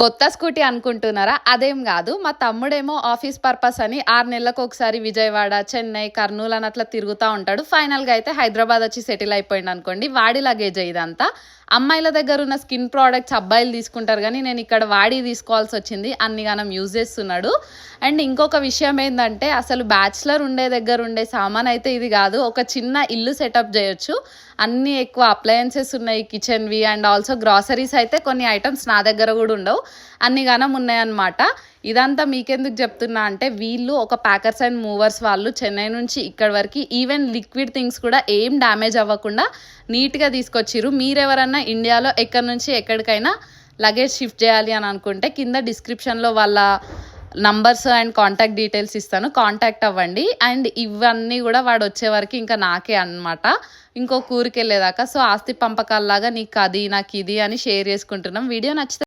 కొత్త స్కూటీ అనుకుంటున్నారా? అదేం కాదు. మా తమ్ముడేమో ఆఫీస్ పర్పస్ అని ఆరు నెలలకు ఒకసారి విజయవాడ చెన్నై కర్నూలు అని అట్లా తిరుగుతూ ఉంటాడు. ఫైనల్గా అయితే హైదరాబాద్ వచ్చి సెటిల్ అయిపోయింది అనుకోండి. వాడి లగేజ్ ఇదంతా. అమ్మాయిల దగ్గర ఉన్న స్కిన్ ప్రోడక్ట్స్ అబ్బాయిలు తీసుకుంటారు కానీ నేను ఇక్కడ వాడి తీసుకోవాల్సి వచ్చింది. అన్ని గానం యూజ్ చేస్తున్నాడు. అండ్ ఇంకొక విషయం ఏంటంటే అసలు బ్యాచిలర్ ఉండే దగ్గర ఉండే సామాన్ అయితే ఇది కాదు. ఒక చిన్న ఇల్లు సెటప్ చేయొచ్చు. అన్ని ఎక్కువ అప్లయన్సెస్ ఉన్నాయి కిచెన్వి అండ్ ఆల్సో గ్రాసరీస్ అయితే కొన్ని ఐటమ్స్ నా దగ్గర కూడా ఉండవు. అన్ని గానం ఉన్నాయన్నమాట. ఇదంతా మీకెందుకు చెప్తున్నా అంటే వీళ్ళు ఒక ప్యాకర్స్ అండ్ మూవర్స్ వాళ్ళు చెన్నై నుంచి ఇక్కడ వరకు ఈవెన్ లిక్విడ్ థింగ్స్ కూడా ఏం డ్యామేజ్ అవ్వకుండా నీట్గా తీసుకొచ్చిర్రు. మీరెవరన్నా ఇండియాలో ఎక్కడి నుంచి ఎక్కడికైనా లగేజ్ షిఫ్ట్ చేయాలి అని అనుకుంటే కింద డిస్క్రిప్షన్లో వాళ్ళ నంబర్స్ అండ్ కాంటాక్ట్ డీటెయిల్స్ ఇస్తాను. కాంటాక్ట్ అవ్వండి. అండ్ ఇవన్నీ కూడా వాడు వచ్చే వరకు ఇంకా నాకే అన్నమాట. ఇంకో ఊరికి వెళ్ళేదాకా. సో ఆస్తి పంపకాల్లాగా నీకు అది నాకు ఇది అని షేర్ చేసుకుంటున్నాం. వీడియో నచ్చితే